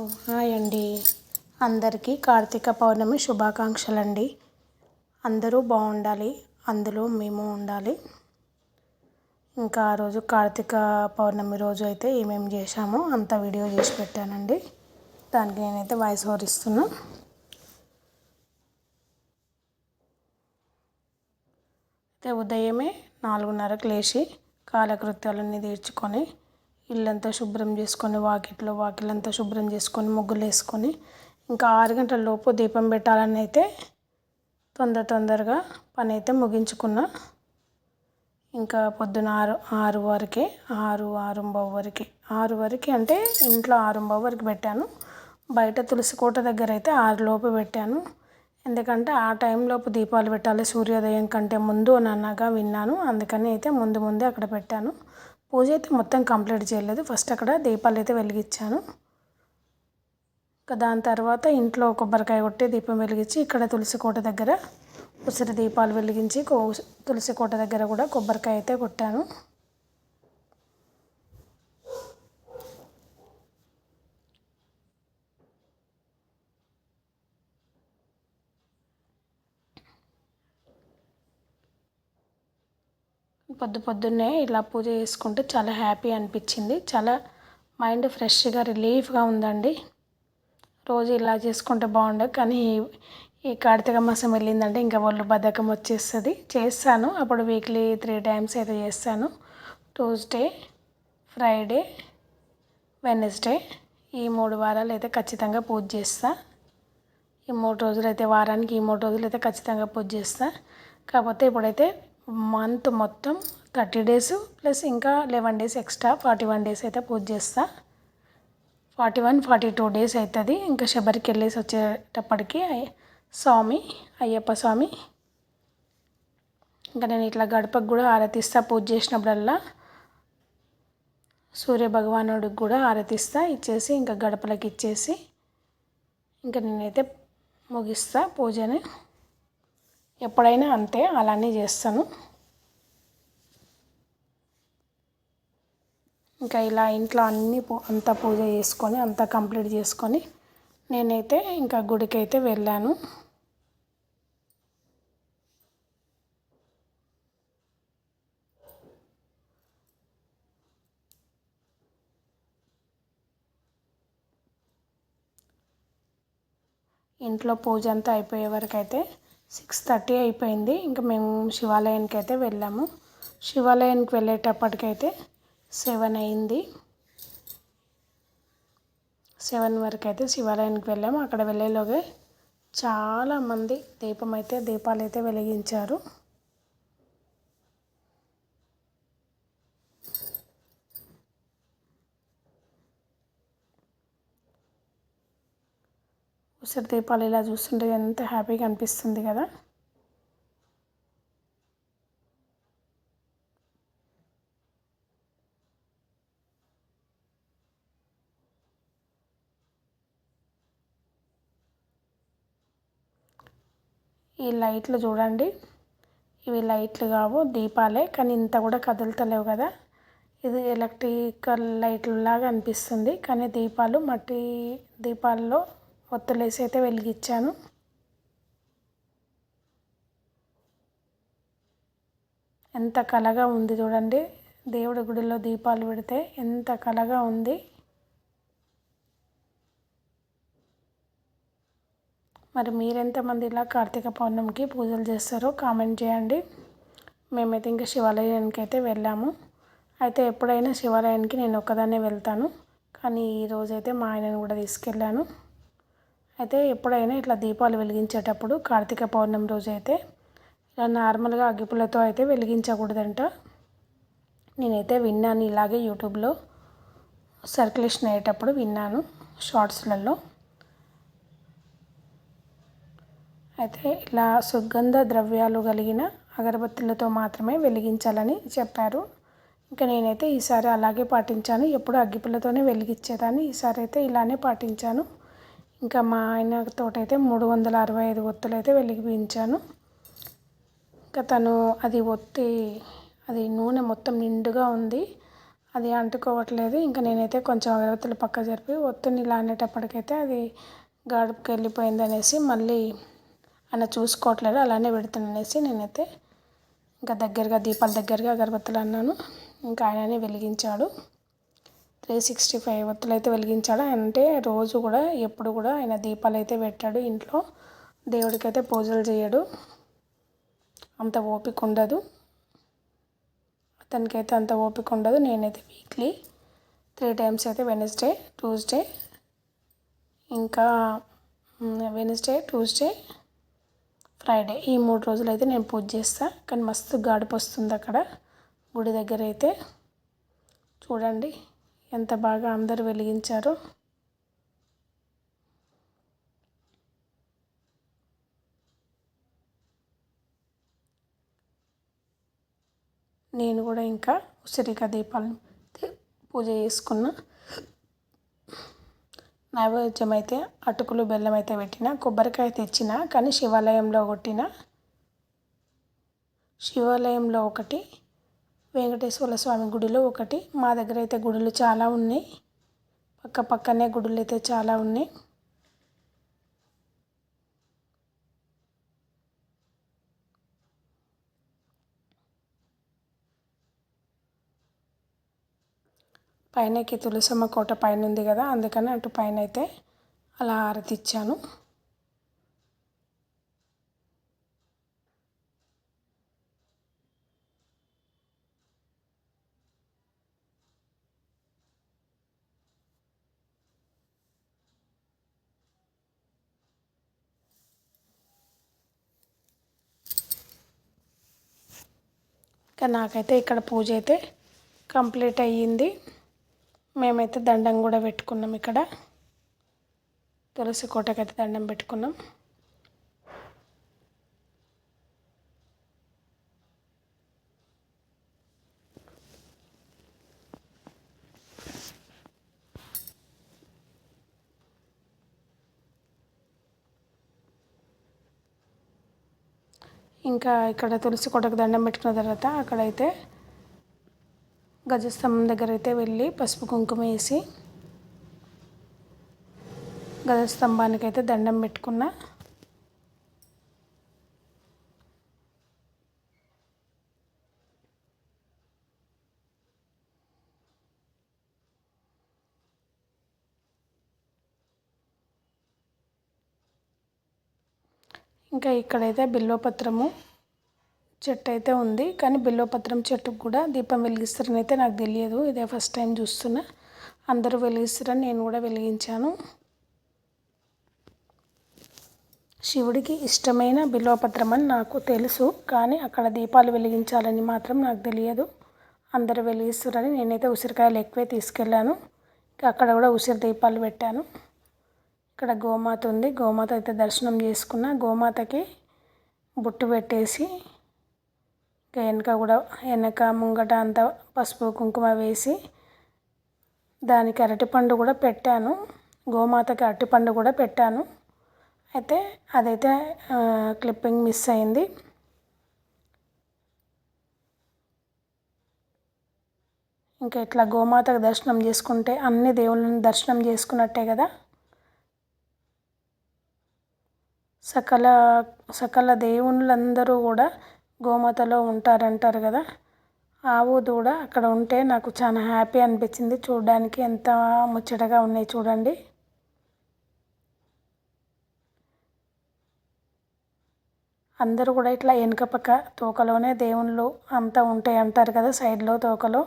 Hi అండి. అందరికీ కార్తీక పౌర్ణమి శుభాకాంక్షలు అండి అందరూ బాగుండాలి అందులో మేము ఉండాలి. ఇంకా ఆ రోజు కార్తీక పౌర్ణమి రోజు అయితే ఏమేమి చేశామో అంత వీడియో చేసి పెట్టానండి. దానికి నేనైతే వాయిస్ ఓవర్ ఇస్తున్నా. అయితే ఉదయమే నాలుగున్నరకు లేచి కాలకృత్యాలన్నీ తీర్చుకొని ఇల్లంతా శుభ్రం చేసుకొని వాకిట్లో వాకిలంతా శుభ్రం చేసుకొని ముగ్గులు వేసుకొని ఇంకా ఆరు గంటల లోపు దీపం పెట్టాలని అయితే తొందర తొందరగా పని అయితే ముగించుకున్నా. ఇంకా పొద్దున ఆరు ఆరు వరకే ఆరు ఆరు వరకే. ఆరు వరకే అంటే ఇంట్లో ఆరుంబవ వరకు పెట్టాను. బయట తులసి కోట దగ్గర అయితే ఆరు లోపు పెట్టాను. ఎందుకంటే ఆ టైంలోపు దీపాలు పెట్టాలి సూర్యోదయం కంటే ముందు అని అన్నగా విన్నాను. అందుకని అయితే ముందు ముందే అక్కడ పెట్టాను. పూజ అయితే మొత్తం కంప్లీట్ చేయలేదు. ఫస్ట్ అక్కడ దీపాలు అయితే వెలిగించాను. ఇంకా దాని తర్వాత ఇంట్లో కొబ్బరికాయ కొట్టి దీపం వెలిగించి ఇక్కడ తులసి కోట దగ్గర ఉసిరి దీపాలు వెలిగించి తులసి కోట దగ్గర కూడా కొబ్బరికాయ అయితే కొట్టాను. పొద్దు పొద్దున్నే ఇలా పూజ చేసుకుంటే చాలా హ్యాపీ అనిపించింది. చాలా మైండ్ ఫ్రెష్గా రిలీఫ్గా ఉందండి. రోజు ఇలా చేసుకుంటే బాగుండే. కానీ ఈ కార్తీక మాసం వెళ్ళిందంటే ఇంకా ఒళ్ళు బద్ధకం వచ్చేస్తుంది. చేస్తాను. అప్పుడు వీక్లీ త్రీ టైమ్స్ అయితే చేస్తాను. ట్యూస్డే ఫ్రైడే వెనస్డే ఈ మూడు వారాలు అయితే ఖచ్చితంగా పూజ చేస్తా. ఈ మూడు రోజులు అయితే వారానికి ఈ మూడు రోజులు అయితే ఖచ్చితంగా పూజ చేస్తా. కాకపోతే ఇప్పుడైతే మంత్ మొత్తం థర్టీ డేస్ ప్లస్ ఇంకా eleven days extra forty one days అయితే పూజ చేస్తా. Forty one forty two days అవుతుంది ఇంకా శబరికి వెళ్ళేసి వచ్చేటప్పటికి స్వామి అయ్యప్ప స్వామి. ఇంకా నేను ఇట్లా గడపకు కూడా ఆరతిస్తా పూజ చేసినప్పుడల్లా. సూర్య భగవానుడికి కూడా ఆరతిస్తా ఇచ్చేసి ఇంకా గడపలకు ఇచ్చేసి. ఇంకా నేనైతే ముగిస్తా పూజని. ఎప్పుడైనా అంతే అలానే చేస్తాను. ఇంకా ఇలా ఇంట్లో అన్ని అంతా పూజ చేసుకొని అంతా కంప్లీట్ చేసుకొని నేనైతే ఇంకా గుడికి అయితే వెళ్ళాను. ఇంట్లో పూజ అంతా అయిపోయే వరకు అయితే సిక్స్ థర్టీ అయిపోయింది. ఇంకా మేము శివాలయానికి అయితే వెళ్ళాము. శివాలయానికి వెళ్ళేటప్పటికైతే సెవెన్ అయింది. సెవెన్ వరకు అయితే శివాలయానికి వెళ్ళాము. అక్కడ వెళ్ళేలోగా చాలామంది దీపం అయితే దీపాలు అయితే వెలిగించారు. ఉసిరి దీపాలు ఇలా చూస్తుంటే ఎంత హ్యాపీగా అనిపిస్తుంది కదా. ఈ లైట్లు చూడండి. ఇవి లైట్లు కావు దీపాలే. కానీ ఇంత కూడా కదులుతలేవు కదా. ఇది ఎలక్ట్రికల్ లైట్లు లాగా అనిపిస్తుంది. కానీ దీపాలు మట్టి దీపాల్లో ఒత్తులేసి అయితే వెలిగించాను. ఎంత కలగా ఉంది చూడండి. దేవుడి గుడిలో దీపాలు పెడితే ఎంత కలగా ఉంది. మరి మీరెంతమంది ఇలా కార్తీక పౌర్ణమికి పూజలు చేస్తారో కామెంట్ చేయండి. మేమైతే ఇంకా శివాలయానికి అయితే వెళ్ళాము. అయితే ఎప్పుడైనా శివాలయానికి నేను ఒక్కదాన్నే వెళ్తాను. కానీ ఈరోజైతే మా ఆయనను కూడా తీసుకెళ్ళాను. అయితే ఎప్పుడైనా ఇట్లా దీపాలు వెలిగించేటప్పుడు కార్తీక పౌర్ణమి రోజు అయితే ఇలా నార్మల్గా అగ్గిపుల్లతో అయితే వెలిగించకూడదంట. నేనైతే విన్నాను ఇలాగే యూట్యూబ్లో సర్క్యులేషన్ అయ్యేటప్పుడు విన్నాను షార్ట్స్లలో. అయితే ఇలా సుగంధ ద్రవ్యాలు కలిగిన అగరబత్తులతో మాత్రమే వెలిగించాలని చెప్పారు. ఇంకా నేనైతే ఈసారి అలాగే పాటించాను. ఎప్పుడు అగ్గిపుల్లతోనే వెలిగించేదాన్ని. ఈసారి అయితే ఇలానే పాటించాను. ఇంకా మా ఆయనతో అయితే మూడు వందల అరవై ఐదు ఒత్తులు అయితే వెలిగించాను ఇంకా తను అది ఒత్తి అది నూనె మొత్తం నిండుగా ఉంది. అది అంటుకోవట్లేదు. ఇంకా నేనైతే కొంచెం అగరబత్తులు పక్క జరిపి ఒత్తుని లానేటప్పటికైతే అది గాడుపుకి వెళ్ళిపోయింది అనేసి మళ్ళీ ఆయన చూసుకోవట్లేదు అలానే పెడుతున్నానేసి నేనైతే ఇంకా దగ్గరగా దీపాల దగ్గరగా అగరబత్తులు అన్నాను. ఇంకా ఆయననే వెలిగించాడు. త్రీ సిక్స్టీ ఫైవ్ ఒత్తులు అయితే వెలిగించాడు. అంటే రోజు కూడా ఎప్పుడు కూడా ఆయన దీపాలు అయితే పెట్టాడు. ఇంట్లో దేవుడికి అయితే పూజలు చేయడు. అంత ఓపిక ఉండదు. అతనికైతే అంత ఓపిక ఉండదు. నేనైతే వీక్లీ త్రీ టైమ్స్ అయితే వెనస్డే ట్యూస్డే ఇంకా వెనస్డే ట్యూస్డే ఫ్రైడే ఈ మూడు రోజులు అయితే నేను పూజ చేస్తాను కానీ మస్తు గాడిపు వస్తుంది అక్కడ. గుడి దగ్గర అయితే చూడండి. ఎంత బాగా అందరూ వెలిగించారో. నేను కూడా ఇంకా ఉసిరిక దీపాలను పూజ చేసుకున్న. నైవేద్యం అయితే అటుకులు బెల్లం అయితే పెట్టిన కొబ్బరికాయ తెచ్చిన కానీ శివాలయంలో కొట్టిన. శివాలయంలో ఒకటి వెంకటేశ్వర స్వామి గుడిలో ఒకటి. మా దగ్గర అయితే గుడులు చాలా ఉన్నాయి. పక్క పక్కనే గుడులు అయితే చాలా ఉన్నాయి. పైనకి తులసమ్మ కోట పైన ఉంది కదా అందుకని అటు పైన అయితే అలా హారతి ఇంకా నాకైతే ఇక్కడ పూజ అయితే కంప్లీట్ అయ్యింది. మేమైతే దండం కూడా పెట్టుకున్నాం ఇక్కడ. తులసి కోటకైతే దండం పెట్టుకున్నాం. ఇంకా ఇక్కడ తులసి కోటకు దండం పెట్టుకున్న తర్వాత అక్కడైతే గజస్తంభం దగ్గర అయితే వెళ్ళి పసుపు కుంకుమ వేసి గజస్తంభానికి అయితే దండం పెట్టుకున్నా ఇంకా ఇక్కడైతే బిల్వపత్రము చెట్టు అయితే ఉంది. కానీ బిల్వపత్రం చెట్టుకు కూడా దీపం వెలిగిస్తారని అయితే నాకు తెలియదు. ఇదే ఫస్ట్ టైం చూస్తున్నా. అందరూ వెలిగిస్తారని నేను కూడా వెలిగించాను. శివుడికి ఇష్టమైన బిల్వపత్రం అని నాకు తెలుసు. కానీ అక్కడ దీపాలు వెలిగించాలని మాత్రం నాకు తెలియదు. అందరూ వెలిగిస్తారని నేనైతే ఉసిరికాయలు ఎక్కువే తీసుకెళ్ళాను. అక్కడ కూడా ఉసిరి దీపాలు పెట్టాను. ఇక్కడ గోమాత ఉంది. గోమాత అయితే దర్శనం చేసుకున్న. గోమాతకి బొట్టు పెట్టేసి ఇంకా వెనక కూడా వెనక ముంగట అంతా పసుపు కుంకుమ వేసి దానికి అరటిపండు కూడా పెట్టాను. గోమాతకి అరటిపండు కూడా పెట్టాను. అయితే అదైతే క్లిప్పింగ్ మిస్ అయింది. ఇంకా ఇట్లా గోమాతకు దర్శనం చేసుకుంటే అన్ని దేవుళ్ళని దర్శనం చేసుకున్నట్టే కదా? సకల సకల దేవుళ్ళందరూ కూడా గోమాతలో ఉంటారంటారు కదా. ఆవు దూడ అక్కడ ఉంటే నాకు చాలా హ్యాపీ అనిపించింది. చూడడానికి ఎంత ముచ్చటగా ఉన్నాయి చూడండి. అందరూ కూడా ఇట్లా వెనుక పక్క తోకలోనే దేవుళ్ళు అంతా ఉంటాయి అంటారు కదా సైడ్లో తోకలో.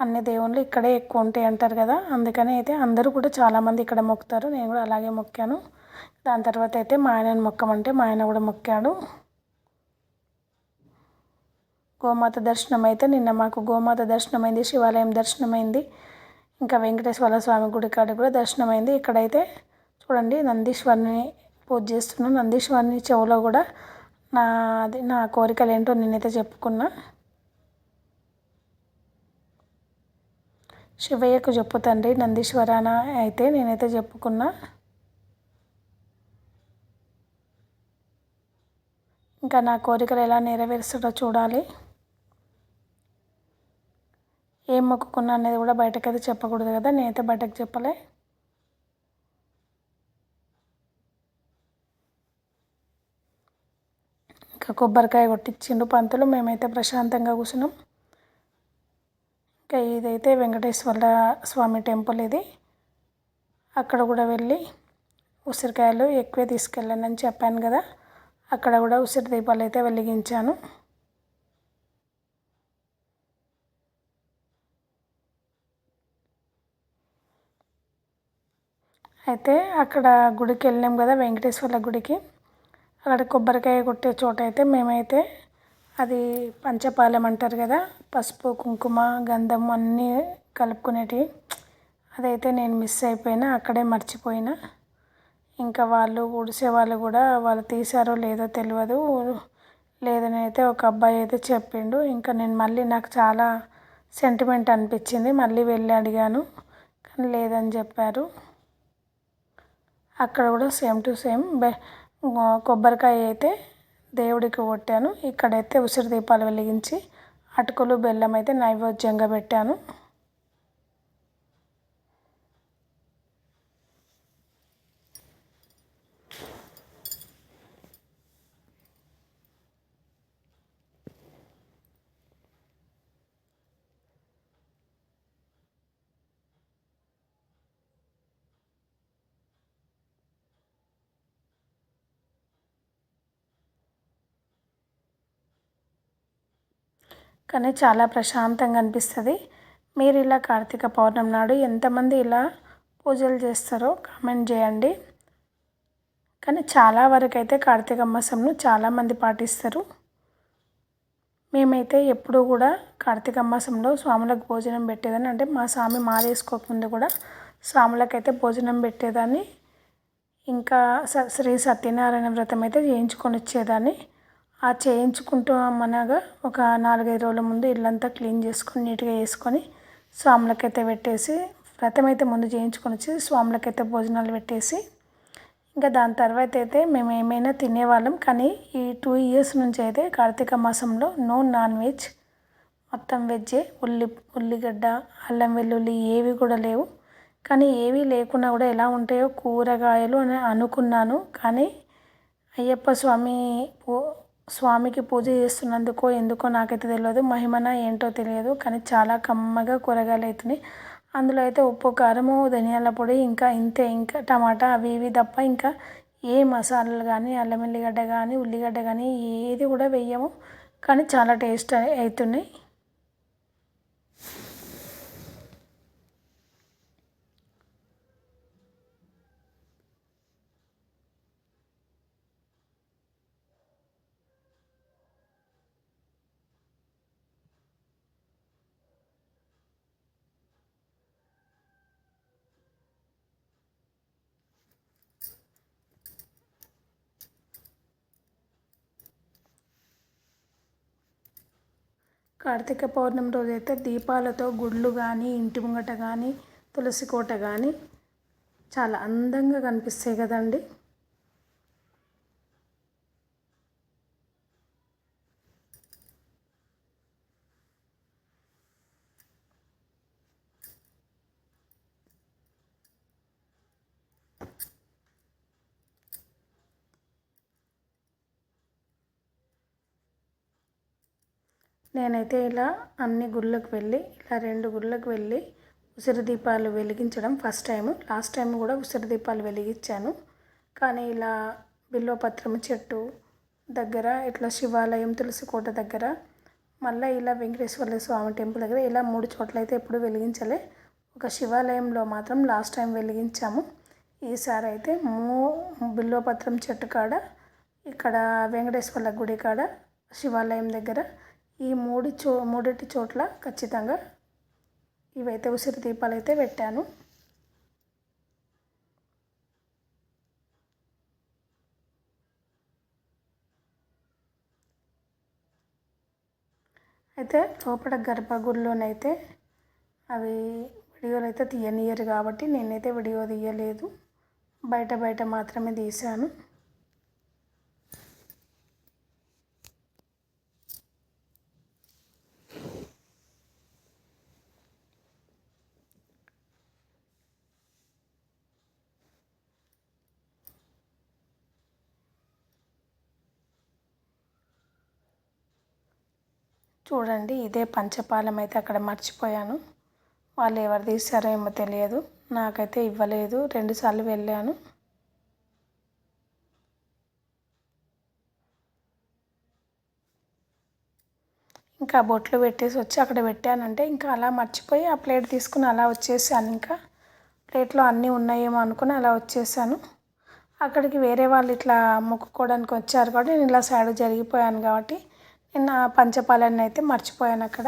అన్ని దేవుళ్ళు ఇక్కడే ఎక్కువ ఉంటాయి అంటారు కదా. అందుకని అయితే అందరూ కూడా చాలామంది ఇక్కడ మొక్కుతారు. నేను కూడా అలాగే మొక్కాను. దాని తర్వాత అయితే మా ఆయనను మొక్కమంటే మా ఆయన కూడా మొక్కాడు. గోమాత దర్శనం అయితే నిన్న మాకు గోమాత దర్శనమైంది శివాలయం దర్శనమైంది ఇంకా వెంకటేశ్వర స్వామి గుడి కాడ కూడా దర్శనమైంది. ఇక్కడైతే చూడండి నందీశ్వరిని పూజ చేస్తున్నాను నందీశ్వరిని చెవులో కూడా నా అది నా కోరికలు ఏంటో నేనైతే చెప్పుకున్నా. శివయ్యకు చెప్పు తండ్రి నందీశ్వరాన అయితే నేనైతే చెప్పుకున్నా. ఇంకా నా కోరికలు ఎలా నెరవేరుస్తాడో చూడాలి. ఏం మొక్కుకున్నా అనేది కూడా బయటకైతే చెప్పకూడదు కదా నేనైతే బయటకు చెప్పలే. ఇంకా కొబ్బరికాయ కొట్టించిండు పంతులు మేమైతే ప్రశాంతంగా కూర్చున్నాం. ఇంకా ఇదైతే వెంకటేశ్వర స్వామి టెంపుల్ ఇది. అక్కడ కూడా వెళ్ళి ఉసిరికాయలు ఎక్కువే తీసుకెళ్ళానని అని చెప్పాను కదా. అక్కడ కూడా ఉసిరి దీపాలు అయితే వెలిగించాను. అయితే అక్కడ గుడికి వెళ్ళాం కదా వెంకటేశ్వర్ల గుడికి. అక్కడ కొబ్బరికాయ కొట్టే చోట అయితే మేమైతే అది పంచపాలెం అంటారు కదా పసుపు కుంకుమ గంధం అన్నీ కలుపుకునేటివి. అదైతే నేను మిస్ అయిపోయినా అక్కడే మర్చిపోయినా. ఇంకా వాళ్ళు ఊడిసే వాళ్ళు కూడా వాళ్ళు తీశారో లేదో తెలియదు లేదని అయితే ఒక అబ్బాయి అయితే చెప్పిండు. ఇంకా నేను మళ్ళీ నాకు చాలా సెంటిమెంట్ అనిపించింది. మళ్ళీ వెళ్ళి అడిగాను. కానీ లేదని చెప్పారు. అక్కడ కూడా సేమ్ టు సేమ్ బె కొబ్బరికాయ అయితే దేవుడికి కొట్టాను. ఇక్కడైతే ఉసిరి దీపాలు వెలిగించి అటుకులు బెల్లం అయితే నైవేద్యంగా పెట్టాను. కానీ చాలా ప్రశాంతంగా అనిపిస్తుంది. మీరు ఇలా కార్తీక పౌర్ణమి నాడు ఎంతమంది ఇలా పూజలు చేస్తారో కామెంట్ చేయండి. కానీ చాలా వరకు అయితే కార్తీక మాసంను చాలామంది పాటిస్తారు. మేమైతే ఎప్పుడూ కూడా కార్తీక మాసంలో స్వాములకు భోజనం పెట్టేదాన్ని. అంటే మా స్వామి మాలేసుకోకముందు కూడా స్వాములకైతే భోజనం పెట్టేదాన్ని. ఇంకా స శ్రీ సత్యనారాయణ వ్రతం అయితే చేయించుకొని వచ్చేదాన్ని. ఆ చేయించుకుంటూ మనగా ఒక నాలుగైదు రోజుల ముందు ఇల్లంతా క్లీన్ చేసుకొని నీట్గా వేసుకొని స్వాములకైతే పెట్టేసి వ్రతం అయితే ముందు చేయించుకొని వచ్చి స్వాములకైతే భోజనాలు పెట్టేసి ఇంకా దాని తర్వాత అయితే మేము ఏమైనా తినేవాళ్ళం. కానీ ఈ టూ ఇయర్స్ నుంచి అయితే కార్తీక మాసంలో నో నాన్ వెజ్ మొత్తం వెజ్జే. ఉల్లి ఉల్లిగడ్డ అల్లం వెల్లుల్లి ఏవి కూడా లేవు. కానీ ఏవి లేకున్నా కూడా ఎలా ఉంటాయో కూరగాయలు అని అనుకున్నాను. కానీ అయ్యప్ప స్వామి స్వామికి పూజ చేస్తున్నందుకో ఎందుకో నాకైతే తెలియదు మహిమన ఏంటో తెలియదు కానీ చాలా కమ్మగా కూరగాయలు అవుతున్నాయి అందులో అయితే ఉప్పు కారము ధనియాల పొడి ఇంకా ఇంతే ఇంకా టమాటా అవి ఇవి తప్ప ఇంకా ఏ మసాలాలు కానీ అల్లం వెల్లిగడ్డ కానీ ఉల్లిగడ్డ కానీ ఏది కూడా వెయ్యము. కానీ చాలా టేస్ట్ అవుతున్నాయి కార్తీక పౌర్ణమి రోజైతే దీపాలతో గుళ్ళు కానీ ఇంటి ముంగట కానీ తులసి కోట కానీ చాలా అందంగా కనిపిస్తాయి కదండి. నేనైతే ఇలా అన్ని గుళ్ళకు వెళ్ళి ఇలా రెండు గుళ్ళకు వెళ్ళి ఉసిరి దీపాలు వెలిగించడం ఫస్ట్ టైం లాస్ట్ టైం కూడా ఉసిరి దీపాలు వెలిగించాను. కానీ ఇలా బిల్వపత్రం చెట్టు దగ్గర ఇట్లా శివాలయం తులసి కోట దగ్గర మళ్ళీ ఇలా వెంకటేశ్వర స్వామి టెంపుల్ దగ్గర ఇలా మూడు చోట్ల అయితే ఎప్పుడు వెలిగించలే. ఒక శివాలయంలో మాత్రం లాస్ట్ టైం వెలిగించాము. ఈసారి అయితే మూ బిల్వపత్రం చెట్టు కాడ ఇక్కడ వెంకటేశ్వర్ల గుడి కాడ శివాలయం దగ్గర ఈ మూడు చో మూడిటి చోట్ల ఖచ్చితంగా ఇవైతే ఉసిరి దీపాలు అయితే పెట్టాను. అయితే లోపల గర్భగుడిలోనైతే అవి వీడియోలు అయితే తీయనియరు కాబట్టి నేనైతే వీడియో తీయలేదు. బయట బయట మాత్రమే తీశాను. చూడండి ఇదే పంచపాలెం అయితే అక్కడ మర్చిపోయాను. వాళ్ళు ఎవరు తీసారో ఏమో తెలియదు. నాకైతే ఇవ్వలేదు. రెండుసార్లు వెళ్ళాను. ఇంకా బొట్లు పెట్టేసి వచ్చి అక్కడ పెట్టానంటే ఇంకా అలా మర్చిపోయి ఆ ప్లేట్ తీసుకుని అలా వచ్చేసాను. ఇంకా ప్లేట్లో అన్నీ ఉన్నాయేమో అనుకుని అలా వచ్చేసాను. అక్కడికి వేరే వాళ్ళు ఇట్లా మొక్కుకోవడానికి వచ్చారు కాబట్టి నేను ఇలా సైడ్ జరిగిపోయాను కాబట్టి నా పంచపాలన్నీ అయితే మర్చిపోయాను అక్కడ.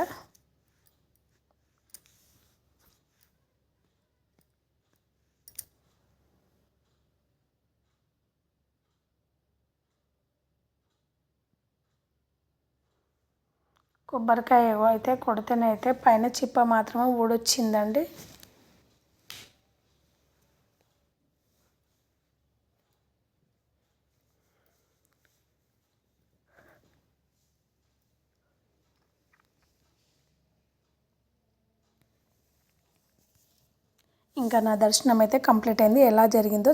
కొబ్బరికాయ అయితే కొడితేనైతే పైన చిప్ప మాత్రమే ఊడొచ్చిందండి. ఇంకా నా దర్శనం అయితే కంప్లీట్ అయింది. ఎలా జరిగిందో